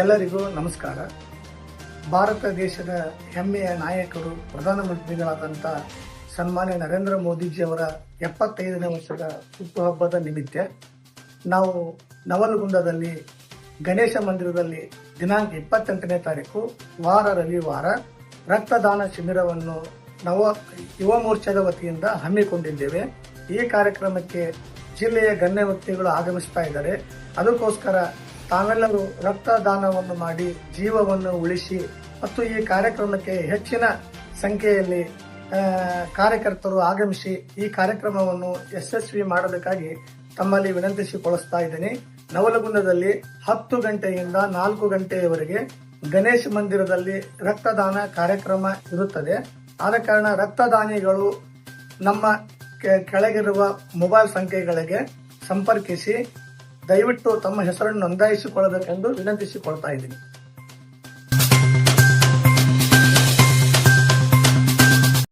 ಎಲ್ಲರಿಗೂ ನಮಸ್ಕಾರ. ಭಾರತ ದೇಶದ ಹೆಮ್ಮೆಯ ನಾಯಕರು ಪ್ರಧಾನಮಂತ್ರಿಗಳಾದಂಥ ಸನ್ಮಾನ್ಯ ನರೇಂದ್ರ ಮೋದಿಜಿಯವರ ಎಪ್ಪತ್ತೈದನೇ ವರ್ಷದ ಹುಟ್ಟುಹಬ್ಬದ ನಿಮಿತ್ತ ನಾವು ನವಲಗುಂದದಲ್ಲಿ ಗಣೇಶ ಮಂದಿರದಲ್ಲಿ ದಿನಾಂಕ ಇಪ್ಪತ್ತೆಂಟನೇ ತಾರೀಕು, ವಾರ ರವಿವಾರ ರಕ್ತದಾನ ಶಿಬಿರವನ್ನು ನವ ಯುವ ಮೋರ್ಚಾದ ವತಿಯಿಂದ ಹಮ್ಮಿಕೊಂಡಿದ್ದೇವೆ. ಈ ಕಾರ್ಯಕ್ರಮಕ್ಕೆ ಜಿಲ್ಲೆಯ ಗಣ್ಯ ವ್ಯಕ್ತಿಗಳು ಆಗಮಿಸ್ತಾ ಇದ್ದಾರೆ. ಅದಕ್ಕೋಸ್ಕರ ತಾವೆಲ್ಲರೂ ರಕ್ತದಾನವನ್ನು ಮಾಡಿ ಜೀವವನ್ನು ಉಳಿಸಿ ಮತ್ತು ಈ ಕಾರ್ಯಕ್ರಮಕ್ಕೆ ಹೆಚ್ಚಿನ ಸಂಖ್ಯೆಯಲ್ಲಿ ಕಾರ್ಯಕರ್ತರು ಆಗಮಿಸಿ ಈ ಕಾರ್ಯಕ್ರಮವನ್ನು ಯಶಸ್ವಿ ಮಾಡಬೇಕಾಗಿ ತಮ್ಮಲ್ಲಿ ವಿನಂತಿಸಿಕೊಳ್ಳುತ್ತಾ ಇದ್ದೇನೆ. ನವಲಗುಂದದಲ್ಲಿ ಹತ್ತು ಗಂಟೆಯಿಂದ ನಾಲ್ಕು ಗಂಟೆಯವರೆಗೆ ಗಣೇಶ ಮಂದಿರದಲ್ಲಿ ರಕ್ತದಾನ ಕಾರ್ಯಕ್ರಮ ಇರುತ್ತದೆ. ಆದ ಕಾರಣ ರಕ್ತದಾನಿಗಳು ನಮ್ಮ ಕೆಳಗಿರುವ ಮೊಬೈಲ್ ಸಂಖ್ಯೆಗಳಿಗೆ ಸಂಪರ್ಕಿಸಿ ದಯವಿಟ್ಟು ತಮ್ಮ ಹೆಸರನ್ನು ನೋಂದಾಯಿಸಿಕೊಳ್ಳಬೇಕೆಂದು ವಿನಂತಿಸಿಕೊಳ್ತಾ ಇದ್ದೀನಿ.